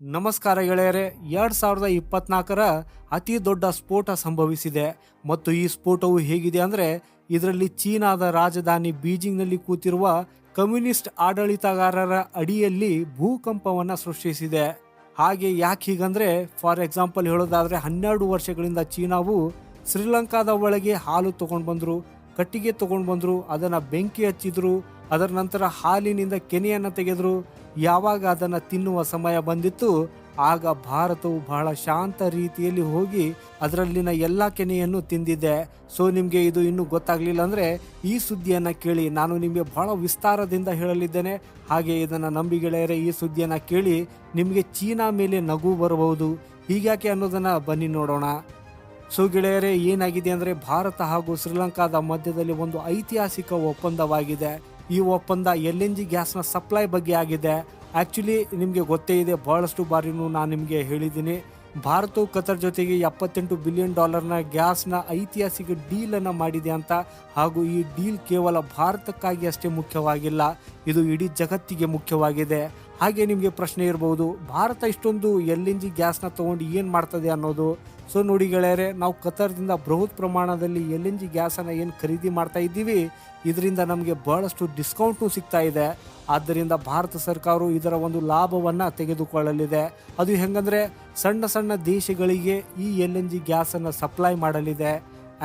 ನಮಸ್ಕಾರ ಗೆಳೆಯರೆ, ಎರಡು ಸಾವಿರದ ಇಪ್ಪತ್ನಾಲ್ಕರ ಅತಿ ದೊಡ್ಡ ಸ್ಫೋಟ ಸಂಭವಿಸಿದೆ. ಮತ್ತು ಈ ಸ್ಫೋಟವು ಹೇಗಿದೆ ಅಂದರೆ, ಇದರಲ್ಲಿ ಚೀನಾದ ರಾಜಧಾನಿ ಬೀಜಿಂಗ್ನಲ್ಲಿ ಕೂತಿರುವ ಕಮ್ಯುನಿಸ್ಟ್ ಆಡಳಿತಗಾರರ ಅಡಿಯಲ್ಲಿ ಭೂಕಂಪವನ್ನು ಸೃಷ್ಟಿಸಿದೆ. ಹಾಗೆ ಯಾಕೆ ಹೀಗಂದರೆ, ಫಾರ್ ಎಕ್ಸಾಂಪಲ್ ಹೇಳೋದಾದರೆ, ಹನ್ನೆರಡು ವರ್ಷಗಳಿಂದ ಚೀನಾವು ಶ್ರೀಲಂಕಾದ ಒಳಗೆ ಹಾಲು ತೊಗೊಂಡು ಬಂದರು ಕಟ್ಟಿಗೆ ತೊಗೊಂಡು ಬಂದರು ಅದನ್ನು ಬೆಂಕಿ ಹಚ್ಚಿದ್ರು ಅದರ ನಂತರ ಹಾಲಿನಿಂದ ಕೆನೆಯನ್ನು ತೆಗೆದ್ರು. ಯಾವಾಗ ಅದನ್ನ ತಿನ್ನುವ ಸಮಯ ಬಂದಿತ್ತು, ಆಗ ಭಾರತವು ಬಹಳ ಶಾಂತ ರೀತಿಯಲ್ಲಿ ಹೋಗಿ ಅದರಲ್ಲಿನ ಎಲ್ಲ ಕೆನೆಯನ್ನು ತಿಂದಿದೆ. ಸೊ ನಿಮಗೆ ಇದು ಇನ್ನೂ ಗೊತ್ತಾಗ್ಲಿಲ್ಲ ಅಂದ್ರೆ ಈ ಸುದ್ದಿಯನ್ನ ಕೇಳಿ, ನಾನು ನಿಮಗೆ ಬಹಳ ವಿಸ್ತಾರದಿಂದ ಹೇಳಲಿದ್ದೇನೆ. ಹಾಗೆ ಇದನ್ನು ನಂಬಿ ಗೆಳೆಯರೆ, ಈ ಸುದ್ದಿಯನ್ನ ಕೇಳಿ ನಿಮಗೆ ಚೀನಾ ಮೇಲೆ ನಗು ಬರಬಹುದು. ಹೀಗ್ಯಾಕೆ ಅನ್ನೋದನ್ನ ಬನ್ನಿ ನೋಡೋಣ. ಸೊ ಗೆಳೆಯರೇ, ಏನಾಗಿದೆ ಅಂದರೆ ಭಾರತ ಹಾಗೂ ಶ್ರೀಲಂಕಾದ ಮಧ್ಯದಲ್ಲಿ ಒಂದು ಐತಿಹಾಸಿಕ ಒಪ್ಪಂದವಾಗಿದೆ. ಈ ಒಪ್ಪಂದ ಎಲ್ ಎನ್ ಜಿ ಗ್ಯಾಸ್ನ ಸಪ್ಲೈ ಬಗ್ಗೆ ಆಗಿದೆ. ಆ್ಯಕ್ಚುಲಿ ನಿಮಗೆ ಗೊತ್ತೇ ಇದೆ, ಬಹಳಷ್ಟು ಬಾರಿನೂ ನಾನು ನಿಮಗೆ ಹೇಳಿದ್ದೀನಿ. ಭಾರತವು ಕತರ್ ಜೊತೆಗೆ ಎಪ್ಪತ್ತೆಂಟು ಬಿಲಿಯನ್ ಡಾಲರ್ನ ಗ್ಯಾಸ್ನ ಐತಿಹಾಸಿಕ ಡೀಲನ್ನು ಮಾಡಿದೆ ಅಂತ. ಹಾಗೂ ಈ ಡೀಲ್ ಕೇವಲ ಭಾರತಕ್ಕಾಗಿ ಅಷ್ಟೇ ಮುಖ್ಯವಾಗಿಲ್ಲ, ಇದು ಇಡೀ ಜಗತ್ತಿಗೆ ಮುಖ್ಯವಾಗಿದೆ. ಹಾಗೆ ನಿಮಗೆ ಪ್ರಶ್ನೆ ಇರಬಹುದು ಭಾರತ ಇಷ್ಟೊಂದು ಎಲ್ ಎನ್ ಜಿ ಗ್ಯಾಸ್ನ ತಗೊಂಡು ಏನು ಮಾಡ್ತದೆ ಅನ್ನೋದು? ಸೊ ನೋಡಿ ಗೆಳೆಯರೆ, ನಾವು ಕತರ್ದಿಂದ ಬೃಹತ್ ಪ್ರಮಾಣದಲ್ಲಿ ಎಲ್ ಎನ್ ಜಿ ಗ್ಯಾಸನ್ನು ಏನು ಖರೀದಿ ಮಾಡ್ತಾ ಇದ್ದೀವಿ, ಇದರಿಂದ ನಮಗೆ ಬಹಳಷ್ಟು ಡಿಸ್ಕೌಂಟು ಸಿಗ್ತಾ ಇದೆ. ಆದ್ದರಿಂದ ಭಾರತ ಸರ್ಕಾರವು ಇದರ ಒಂದು ಲಾಭವನ್ನು ತೆಗೆದುಕೊಳ್ಳಲಿದೆ. ಅದು ಹೆಂಗಂದರೆ ಸಣ್ಣ ಸಣ್ಣ ದೇಶಗಳಿಗೆ ಈ ಎಲ್ ಎನ್ ಜಿ ಗ್ಯಾಸನ್ನು ಸಪ್ಲೈ ಮಾಡಲಿದೆ.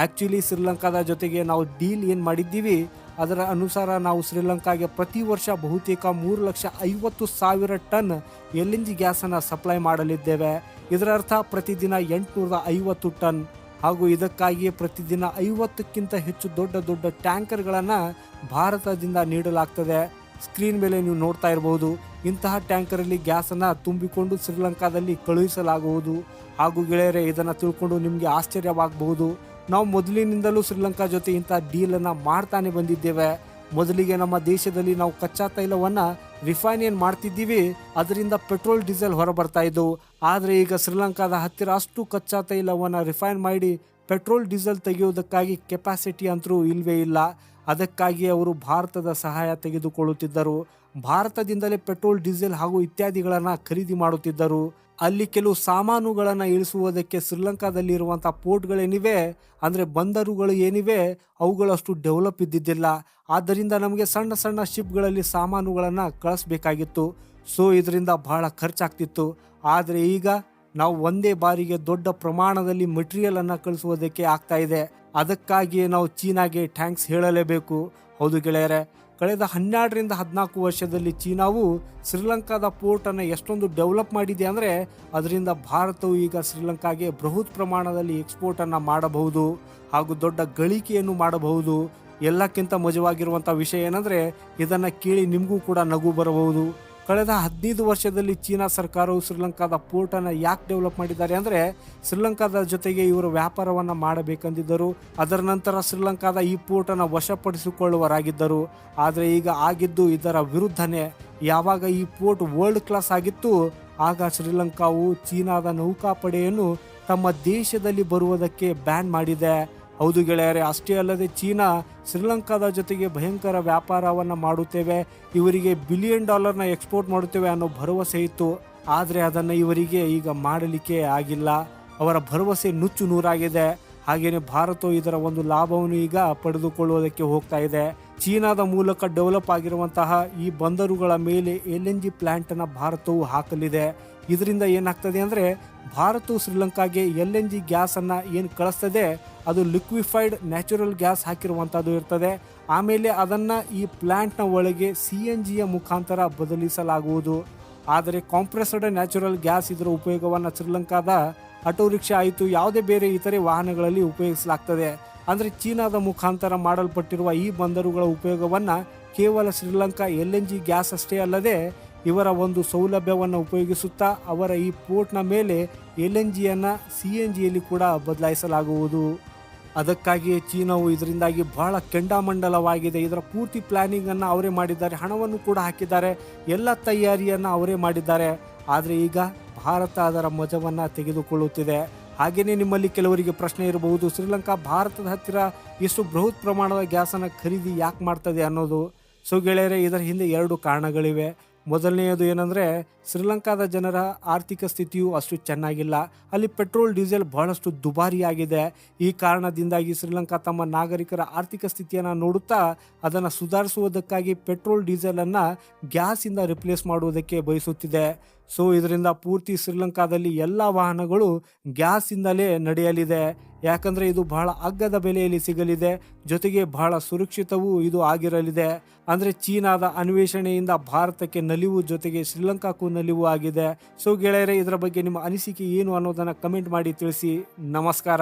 ಆ್ಯಕ್ಚುಲಿ ಶ್ರೀಲಂಕಾದ ಜೊತೆಗೆ ನಾವು ಡೀಲ್ ಏನು ಮಾಡಿದ್ದೀವಿ ಅದರ ಅನುಸಾರ ನಾವು ಶ್ರೀಲಂಕಾಗೆ ಪ್ರತಿ ವರ್ಷ ಬಹುತೇಕ ಮೂರು ಲಕ್ಷ ಐವತ್ತು ಸಾವಿರ ಟನ್ ಎಲ್ ಎನ್ ಜಿ ಗ್ಯಾಸನ್ನು ಸಪ್ಲೈ ಮಾಡಲಿದ್ದೇವೆ. ಇದರರ್ಥ ಪ್ರತಿದಿನ ಎಂಟುನೂರ ಐವತ್ತು ಟನ್. ಹಾಗೂ ಇದಕ್ಕಾಗಿ ಪ್ರತಿದಿನ ಐವತ್ತಕ್ಕಿಂತ ಹೆಚ್ಚು ದೊಡ್ಡ ದೊಡ್ಡ ಟ್ಯಾಂಕರ್ಗಳನ್ನು ಭಾರತದಿಂದ ನೀಡಲಾಗ್ತದೆ. ಸ್ಕ್ರೀನ್ ಮೇಲೆ ನೀವು ನೋಡ್ತಾ ಇರಬಹುದು. ಇಂತಹ ಟ್ಯಾಂಕರಲ್ಲಿ ಗ್ಯಾಸನ್ನು ತುಂಬಿಕೊಂಡು ಶ್ರೀಲಂಕಾದಲ್ಲಿ ಕಳುಹಿಸಲಾಗುವುದು. ಹಾಗೂ ಗೆಳೆಯರೆ, ಇದನ್ನು ತಿಳ್ಕೊಂಡು ನಿಮಗೆ ಆಶ್ಚರ್ಯವಾಗಬಹುದು. ನಾವು ಮೊದಲಿನಿಂದಲೂ ಶ್ರೀಲಂಕಾ ಜೊತೆ ಇಂಥ ಡೀಲನ್ನು ಮಾಡ್ತಾನೆ ಬಂದಿದ್ದೇವೆ. ಮೊದಲಿಗೆ ನಮ್ಮ ದೇಶದಲ್ಲಿ ನಾವು ಕಚ್ಚಾ ತೈಲವನ್ನು ರಿಫೈನ್ ಮಾಡ್ತಿದ್ದೀವಿ, ಅದರಿಂದ ಪೆಟ್ರೋಲ್ ಡೀಸೆಲ್ ಹೊರ ಬರ್ತಾ ಇದ್ದವು ಆದರೆ ಈಗ ಶ್ರೀಲಂಕಾದ ಹತ್ತಿರ ಅಷ್ಟು ಕಚ್ಚಾ ತೈಲವನ್ನು ರಿಫೈನ್ ಮಾಡಿ ಪೆಟ್ರೋಲ್ ಡೀಸೆಲ್ ತೆಗೆಯುವುದಕ್ಕಾಗಿ ಕೆಪಾಸಿಟಿ ಅಂತರೂ ಇಲ್ವೇ ಇಲ್ಲ. ಅದಕ್ಕಾಗಿ ಅವರು ಭಾರತದ ಸಹಾಯ ತೆಗೆದುಕೊಳ್ಳುತ್ತಿದ್ದರು. ಭಾರತದಿಂದಲೇ ಪೆಟ್ರೋಲ್, ಡೀಸೆಲ್ ಹಾಗೂ ಇತ್ಯಾದಿಗಳನ್ನು ಖರೀದಿ ಮಾಡುತ್ತಿದ್ದರು. ಅಲ್ಲಿ ಕೆಲವು ಸಾಮಾನುಗಳನ್ನು ಇಳಿಸುವುದಕ್ಕೆ ಶ್ರೀಲಂಕಾದಲ್ಲಿರುವಂಥ ಪೋರ್ಟ್ಗಳೇನಿವೆ, ಅಂದರೆ ಬಂದರುಗಳು ಏನಿವೆ, ಅವುಗಳಷ್ಟು ಡೆವಲಪ್ ಇದ್ದಿದ್ದಿಲ್ಲ. ಆದ್ದರಿಂದ ನಮಗೆ ಸಣ್ಣ ಸಣ್ಣ ಶಿಪ್ಗಳಲ್ಲಿ ಸಾಮಾನುಗಳನ್ನು ಕಳಿಸ್ಬೇಕಾಗಿತ್ತು. ಸೊ, ಇದರಿಂದ ಬಹಳ ಖರ್ಚಾಗ್ತಿತ್ತು. ಆದರೆ ಈಗ ನಾವು ಒಂದೇ ಬಾರಿಗೆ ದೊಡ್ಡ ಪ್ರಮಾಣದಲ್ಲಿ ಮೆಟೀರಿಯಲ್ ಅನ್ನು ಕಳಿಸುವುದಕ್ಕೆ ಆಗ್ತಾ ಇದೆ. ಅದಕ್ಕಾಗಿಯೇ ನಾವು ಚೀನಾಗೆ ಥ್ಯಾಂಕ್ಸ್ ಹೇಳಲೇಬೇಕು. ಹೌದು ಗೆಳೆಯರೆ ಕಳೆದ ಹನ್ನೆರಡರಿಂದ ಹದಿನಾಲ್ಕು ವರ್ಷದಲ್ಲಿ ಚೀನಾವು ಶ್ರೀಲಂಕಾದ ಪೋರ್ಟನ್ನು ಎಷ್ಟೊಂದು ಡೆವಲಪ್ ಮಾಡಿದೆ ಅಂದರೆ ಅದರಿಂದ ಭಾರತವು ಈಗ ಶ್ರೀಲಂಕಾಗೆ ಬೃಹತ್ ಪ್ರಮಾಣದಲ್ಲಿ ಎಕ್ಸ್ಪೋರ್ಟನ್ನು ಮಾಡಬಹುದು ಹಾಗೂ ದೊಡ್ಡ ಗಳಿಕೆಯನ್ನು ಮಾಡಬಹುದು. ಎಲ್ಲಕ್ಕಿಂತ ಮಜವಾಗಿರುವಂಥ ವಿಷಯ ಏನಂದರೆ ಇದನ್ನು ಕೇಳಿ ನಿಮಗೂ ಕೂಡ ನಗು ಬರಬಹುದು. ಕಳೆದ ಹದಿನೈದು ವರ್ಷದಲ್ಲಿ ಚೀನಾ ಸರ್ಕಾರವು ಶ್ರೀಲಂಕಾದ ಪೋರ್ಟನ್ನು ಯಾಕೆ ಡೆವಲಪ್ ಮಾಡಿದ್ದಾರೆ ಅಂದರೆ ಶ್ರೀಲಂಕಾದ ಜೊತೆಗೆ ಇವರು ವ್ಯಾಪಾರವನ್ನು ಮಾಡಬೇಕೆಂದಿದ್ದರು. ಅದರ ನಂತರ ಶ್ರೀಲಂಕಾದ ಈ ಪೋರ್ಟನ್ನು ವಶಪಡಿಸಿಕೊಳ್ಳುವರಾಗಿದ್ದರು ಆದರೆ ಈಗ ಆಗಿದ್ದು ಇದರ ವಿರುದ್ಧನೇ. ಯಾವಾಗ ಈ ಪೋರ್ಟ್ ವರ್ಲ್ಡ್ ಕ್ಲಾಸ್ ಆಗಿತ್ತು, ಆಗ ಶ್ರೀಲಂಕಾವು ಚೀನಾದ ನೌಕಾಪಡೆಯನ್ನು ತಮ್ಮ ದೇಶದಲ್ಲಿ ಬರುವುದಕ್ಕೆ ಬ್ಯಾನ್ ಮಾಡಿದೆ. ಹೌದು ಗೆಳೆಯರೆ, ಅಷ್ಟೇ ಅಲ್ಲದೆ ಚೀನಾ ಶ್ರೀಲಂಕಾದ ಜೊತೆಗೆ ಭಯಂಕರ ವ್ಯಾಪಾರವನ್ನು ಮಾಡುತ್ತೇವೆ. ಇವರಿಗೆ ಬಿಲಿಯನ್ ಡಾಲರ್ನ ಎಕ್ಸ್ಪೋರ್ಟ್ ಮಾಡುತ್ತೇವೆ ಅನ್ನೋ ಭರವಸೆ ಇತ್ತು. ಆದರೆ ಅದನ್ನು ಇವರಿಗೆ ಈಗ ಮಾಡಲಿಕ್ಕೆ ಆಗಿಲ್ಲ. ಅವರ ಭರವಸೆ ನುಚ್ಚು ನೂರಾಗಿದೆ. ಹಾಗೆಯೇ ಭಾರತವು ಇದರ ಒಂದು ಲಾಭವನ್ನು ಈಗ ಪಡೆದುಕೊಳ್ಳುವುದಕ್ಕೆ ಹೋಗ್ತಾ ಇದೆ. ಚೀನಾದ ಮೂಲಕ ಡೆವಲಪ್ ಆಗಿರುವಂತಹ ಈ ಬಂದರುಗಳ ಮೇಲೆ ಎಲ್ ಎನ್ ಜಿ ಪ್ಲಾಂಟನ್ನು ಭಾರತವು ಹಾಕಲಿದೆ. ಇದರಿಂದ ಏನಾಗ್ತದೆ ಅಂದರೆ ಭಾರತವು ಶ್ರೀಲಂಕಾಗೆ ಎಲ್ ಎನ್ ಜಿ ಗ್ಯಾಸನ್ನು ಏನು ಕಳಿಸ್ತದೆ, ಅದು ಲಿಕ್ವಿಫೈಡ್ ನ್ಯಾಚುರಲ್ ಗ್ಯಾಸ್ ಹಾಕಿರುವಂಥದ್ದು ಇರ್ತದೆ. ಆಮೇಲೆ ಅದನ್ನು ಈ ಪ್ಲ್ಯಾಂಟ್ನ ಒಳಗೆ ಸಿ ಎನ್ ಜಿಯ ಮುಖಾಂತರ ಬದಲಿಸಲಾಗುವುದು. ಆದರೆ ಕಾಂಪ್ರೆಸ್ಡ್ ನ್ಯಾಚುರಲ್ ಗ್ಯಾಸ್ ಇದರ ಉಪಯೋಗವನ್ನು ಶ್ರೀಲಂಕಾದ ಆಟೋ ರಿಕ್ಷಾ ಆಯಿತು, ಯಾವುದೇ ಬೇರೆ ಇತರೆ ವಾಹನಗಳಲ್ಲಿ ಉಪಯೋಗಿಸಲಾಗ್ತದೆ. ಅಂದರೆ ಚೀನಾದ ಮುಖಾಂತರ ಮಾಡಲ್ಪಟ್ಟಿರುವ ಈ ಬಂದರುಗಳ ಉಪಯೋಗವನ್ನು ಕೇವಲ Sri Lanka L N G gas ಅಷ್ಟೇ ಅಲ್ಲದೆ, ಇವರ ಒಂದು ಸೌಲಭ್ಯವನ್ನು ಉಪಯೋಗಿಸುತ್ತಾ ಅವರ ಈ ಪೋರ್ಟ್ನ ಮೇಲೆ ಎಲ್ ಎನ್ ಜಿಯನ್ನು ಸಿ ಎನ್ ಜಿಯಲ್ಲಿ ಕೂಡ ಬದಲಾಯಿಸಲಾಗುವುದು. ಅದಕ್ಕಾಗಿಯೇ ಚೀನಾವು ಇದರಿಂದಾಗಿ ಬಹಳ ಕೆಂಡಾಮಂಡಲವಾಗಿದೆ. ಇದರ ಪೂರ್ತಿ ಪ್ಲ್ಯಾನಿಂಗನ್ನು ಅವರೇ ಮಾಡಿದ್ದಾರೆ. ಹಣವನ್ನು ಕೂಡ ಹಾಕಿದ್ದಾರೆ. ಎಲ್ಲ ತಯಾರಿಯನ್ನು ಅವರೇ ಮಾಡಿದ್ದಾರೆ. ಆದರೆ ಈಗ ಭಾರತ ಅದರ ಮಜವನ್ನು ತೆಗೆದುಕೊಳ್ಳುತ್ತಿದೆ. ಹಾಗೆಯೇ ನಿಮ್ಮಲ್ಲಿ ಕೆಲವರಿಗೆ ಪ್ರಶ್ನೆ ಇರಬಹುದು. ಶ್ರೀಲಂಕಾ ಭಾರತದ ಹತ್ತಿರ ಎಷ್ಟು ಬೃಹತ್ ಪ್ರಮಾಣದ ಗ್ಯಾಸನ್ನು ಖರೀದಿ ಯಾಕೆ ಮಾಡ್ತದೆ ಅನ್ನೋದು. ಸೊ ಗೆಳೆಯರೆ, ಇದರ ಹಿಂದೆ ಎರಡು ಕಾರಣಗಳಿವೆ. ಮೊದಲನೆಯದು ಏನಂದರೆ, ಶ್ರೀಲಂಕಾದ ಜನರ ಆರ್ಥಿಕ ಸ್ಥಿತಿಯು ಅಷ್ಟು ಚೆನ್ನಾಗಿಲ್ಲ. ಅಲ್ಲಿ ಪೆಟ್ರೋಲ್, ಡೀಸೆಲ್ ಬಹಳಷ್ಟು ದುಬಾರಿಯಾಗಿದೆ. ಈ ಕಾರಣದಿಂದಾಗಿ ಶ್ರೀಲಂಕಾ ತಮ್ಮ ನಾಗರಿಕರ ಆರ್ಥಿಕ ಸ್ಥಿತಿಯನ್ನು ನೋಡುತ್ತಾ, ಅದನ್ನು ಸುಧಾರಿಸುವುದಕ್ಕಾಗಿ ಪೆಟ್ರೋಲ್, ಡೀಸೆಲನ್ನು ಗ್ಯಾಸಿಂದ ರಿಪ್ಲೇಸ್ ಮಾಡುವುದಕ್ಕೆ ಬಯಸುತ್ತಿದೆ. ಸೊ ಇದರಿಂದ ಪೂರ್ತಿ ಶ್ರೀಲಂಕಾದಲ್ಲಿ ಎಲ್ಲ ವಾಹನಗಳು ಗ್ಯಾಸಿಂದಲೇ ನಡೆಯಲಿದೆ. ಯಾಕಂದರೆ ಇದು ಬಹಳ ಅಗ್ಗದ ಬೆಲೆಯಲ್ಲಿ ಸಿಗಲಿದೆ. ಜೊತೆಗೆ ಬಹಳ ಸುರಕ್ಷಿತವೂ ಇದು ಆಗಿರಲಿದೆ. ಅಂದರೆ ಚೀನಾದ ಅನ್ವೇಷಣೆಯಿಂದ ಭಾರತಕ್ಕೆ ನಲಿವು ಜೊತೆಗೆ ಶ್ರೀಲಂಕಾಕ್ಕೂ ನಲಿವು ಆಗಿದೆ. ಸೊ ಗೆಳೆಯರೆ, ಇದರ ಬಗ್ಗೆ ನಿಮ್ಮ ಅನಿಸಿಕೆ ಏನು ಅನ್ನೋದನ್ನು ಕಮೆಂಟ್ ಮಾಡಿ ತಿಳಿಸಿ. ನಮಸ್ಕಾರ.